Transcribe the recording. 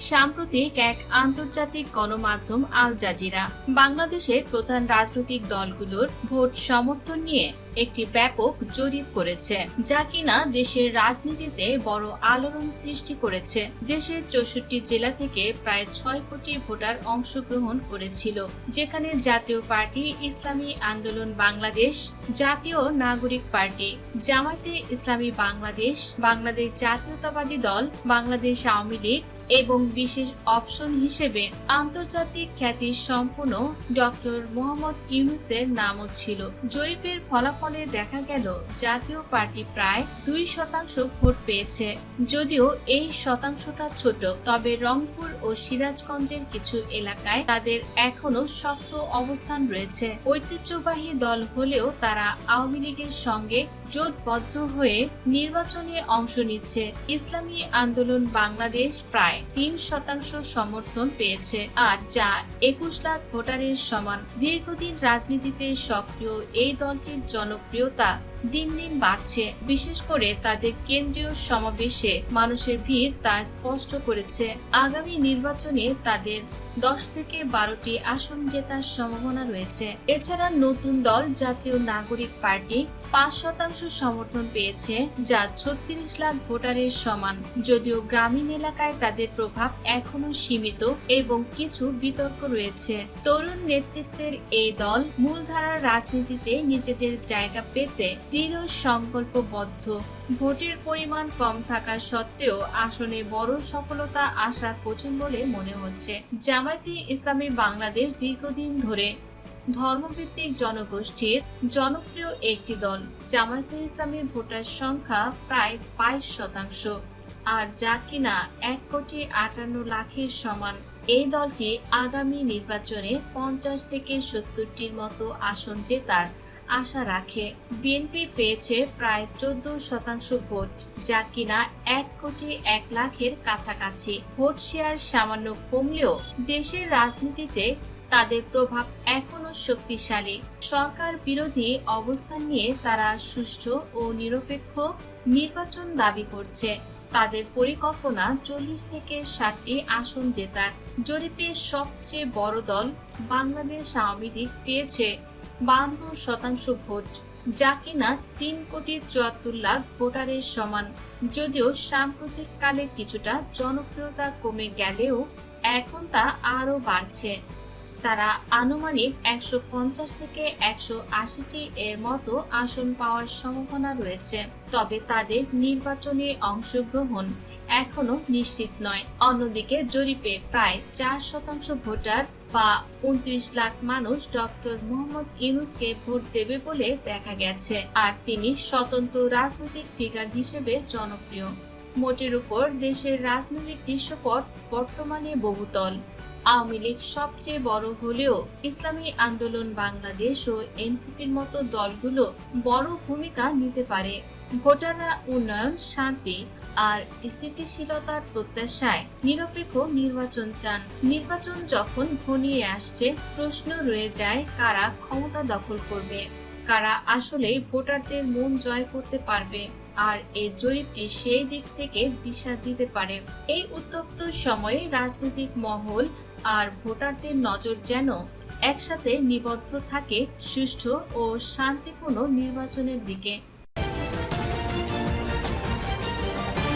সাম্প্রতিক এক আন্তর্জাতিক গণমাধ্যম আল জাজিরা। বাংলাদেশের প্রধান রাজনৈতিক দলগুলোর ভোট সমর্থন নিয়ে একটি ব্যাপক জরিপ করেছে, যা কিনা দেশের রাজনীতিতে বড় আলোড়ন সৃষ্টি করেছে। দেশের চৌষট্টি জেলা থেকে প্রায় ছয় কোটি ভোটার অংশগ্রহণ করেছিল, যেখানে জাতীয় পার্টি ইসলামী আন্দোলন বাংলাদেশ, জাতীয় নাগরিক পার্টি, জামায়াতে ইসলামী বাংলাদেশ বাংলাদেশ জাতীয়তাবাদী দল, বাংলাদেশ আওয়ামী লীগ এবং বিশেষ অপশন হিসেবে আন্তর্জাতিক খ্যাতি সম্পন্ন ডক্টর মোহাম্মদ ইউনুসের নামও ছিল। জরিপের ফলাফলে দেখা গেল জাতীয় পার্টি প্রায় দুই শতাংশ ভোট পেয়েছে। যদিও এই শতাংশটা ছোট, তবে রংপুর ও সিরাজগঞ্জের কিছু এলাকায় তাদের এখনও শক্ত অবস্থান রয়েছে। ঐতিহ্যবাহী দল হলেও তারা আওয়ামী লীগের সঙ্গে জোটবদ্ধ হয়ে নির্বাচনে অংশ নিচ্ছে। ইসলামী আন্দোলন বাংলাদেশ প্রায় তিন শতাংশ সমর্থন পেয়েছে। আর যা একুশ লাখ ভোটারের সমান। দীর্ঘদিন রাজনীতিতে সক্রিয় এই দলটির জনপ্রিয়তা দিন দিন বাড়ছে। বিশেষ করে তাদের কেন্দ্রীয় সমাবেশে মানুষের ভিড় তা স্পষ্ট করেছে। আগামী নির্বাচনে তাদের দশ থেকে বারোটি আসন জেতার সম্ভাবনা রয়েছে। এছাড়া নতুন দল জাতীয় নাগরিক পার্টি পাঁচ শতাংশ সমর্থন পেয়েছে, যা ছত্রিশ লাখ ভোটারের সমান। যদিও গ্রামীণ এলাকায় তাদের প্রভাব এখনও সীমিত এবং কিছু বিতর্ক রয়েছে। তরুণ নেতৃত্বের এই দল মূলধারার রাজনীতিতে নিজেদের জায়গা পেতে দৃঢ় সংকল্পবদ্ধ। ভোটের পরিমাণ কম থাকা সত্ত্বেও আসনে বড় সফলতা আসা কঠিন বলে মনে হচ্ছে। জামায়াতে ইসলামী বাংলাদেশ দীর্ঘদিন ধরে ধর্মভিত্তিক জনগোষ্ঠীর জনপ্রিয় একটি দল। জামায়াতে ইসলামের ভোটার সংখ্যা প্রায় বাইশ শতাংশ। আর যা কিনা এক কোটি আটান্ন লাখের সমান। এই দলটি আগামী নির্বাচনে পঞ্চাশ থেকে সত্তরটির মতো আসন জেতার আশা রাখে। বিএনপি পেয়েছে প্রায় চোদ্দ শতাংশ ভোট, যা কিনা এক কোটি এক লাখের কাছাকাছি। ভোট শেয়ার সামান্য কমলেও দেশের রাজনীতিতে তাদের প্রভাব এখনও শক্তিশালী। সরকার বিরোধী অবস্থান নিয়ে তারা সুষ্ঠু ও নিরপেক্ষ নির্বাচন দাবি করছে। তাদের পরিকল্পনা চল্লিশ থেকে ষাটটি আসন জেতার জরিপে সবচেয়ে বড় দল বাংলাদেশ আওয়ামী লীগ পেয়েছে। বান্ন শতাংশ ভোট, যা কিনা তিন কোটি চুয়াত্তর লাখ ভোটারের সমান। যদিও সাম্প্রতিককালে কিছুটা জনপ্রিয়তা কমে গেলেও এখন তা আরও বাড়ছে। তারা আনুমানিক একশো পঞ্চাশ থেকে একশো আশিটি এর মতো আসন পাওয়ার সম্ভাবনা রয়েছে। তবে তাদের নির্বাচনে অংশগ্রহণ এখনও নিশ্চিত নয়। অন্যদিকে জরিপে প্রায় চার শতাংশ ভোটার বা উনত্রিশ লাখ মানুষ ডক্টর মোহাম্মদ ইউনুসকে ভোট দেবে বলে দেখা গেছে, আর তিনি স্বতন্ত্র রাজনৈতিক ফিগার হিসেবে জনপ্রিয়। মোটের উপর দেশের রাজনৈতিক দৃশ্যপট বর্তমানে বহুতল। আওয়ামী লীগ সবচেয়ে বড় হলেও ইসলামী আন্দোলন বাংলাদেশ ও এনসিপির মতো দলগুলো বড় ভূমিকা নিতে পারে। ভোটাররা উন্নয়ন, শান্তি আর স্থিতিশীলতার প্রত্যাশায় নিরপেক্ষ নির্বাচন চান। নির্বাচন যখন ঘনিয়ে আসছে, প্রশ্ন রয়ে যায় কারা ক্ষমতা দখল করবে, কারা আসলে ভোটারদের মন জয় করতে পারবে। আর এই জরিপটি সেই দিক থেকে দিশা দিতে পারে। এই উত্তপ্ত সময়ে রাজনৈতিক মহল আর ভোটারদের নজর যেন একসাথে নিবদ্ধ থাকে সুষ্ঠু ও শান্তিপূর্ণ নির্বাচনের দিকে।